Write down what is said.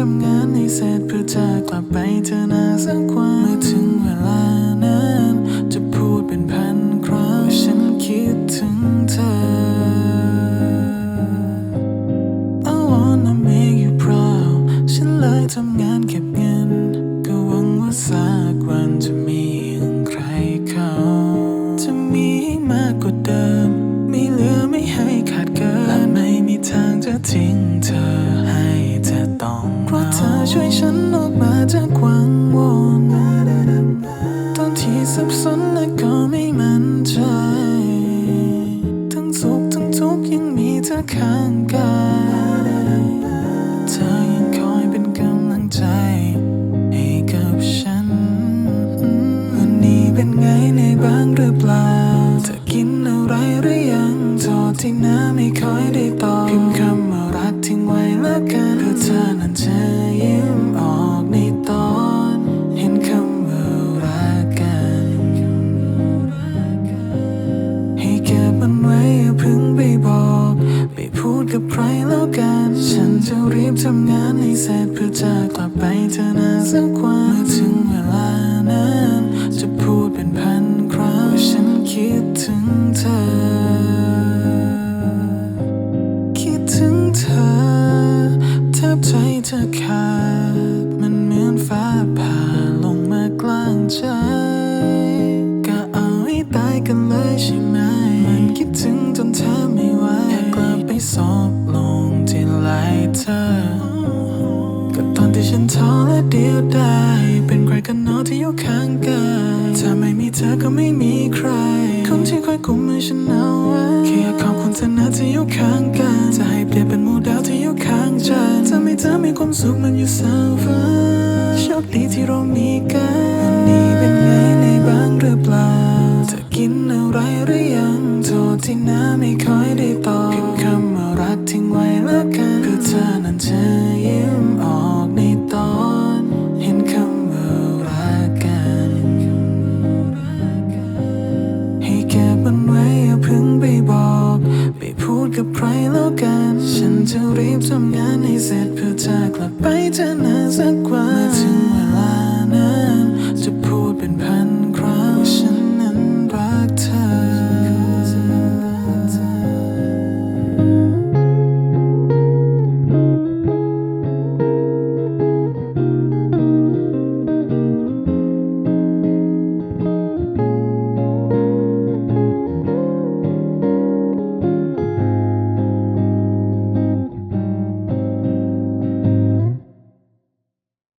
ทำงานให้เสร็จเพื่อจะกลับไปเธอนาสักวัน เมื่อถึงเวลานั้น จะพูดเป็นพันครั้งว่าฉันคิดถึงเธอ I wanna make you proud ฉันเลยทำงานเก็บเงิน ก็หวังว่าสักวันจะมีอย่างใครเขาจะมีมากกว่าเดิม ไม่เหลือไม่ให้ขาดเกินและไม่มีทางจะทิ้งเธอให้เธอต้อง ช่วยฉันออกมาจากความวนตอนที่สับสนและก็ไม่มั่นใจ ทั้งสุขทั้งทุกข์ยังมีเธอข้างกายเธอยังคอยเป็นกำลังใจ ให้กับฉัน วันนี้เป็นไงในบ้างหรือเปล่า เธอกินอะไรหรือยังโทษที่น้าไม่ค่อยได้ตอบ ไปเธอนาสักวันเมื่อถึงเวลานั้น จะพูดเป็นพันครั้งว่าฉันคิดถึงเธอ คิดถึงเธอแทบใจจะขาดมันเหมือนฟ้าผ่าลงมากลางใจก็เอาให้ตายกันเลยใช่ไหม มันคิดถึง ฉันท้อและเดียวดายเป็นใครกันเนอที่อยู่ข้างกายถ้าไม่มีเธอก็ไม่มีใคร คนที่คอยกุมมือฉันเอาไว้แค่ยขอบคุณเธอนะที่อยู่ข้างกันจะให้เปรียบเป็นมูดาวที่อยู่ข้างจันทร์ทำให้เธอมีความสุขมันอยู่เสมอโชคดีที่เรามีกันวันนี้เป็นไงในบ้างหรือเปล่าเธอกินอะไรหรือยังโทษที่น้าไม่ค่อยได้ตอบ กัน ฉันจะรีบทำงานให้เสร็จเพื่อเธอกลับไปเจอหน้าสักวันถึง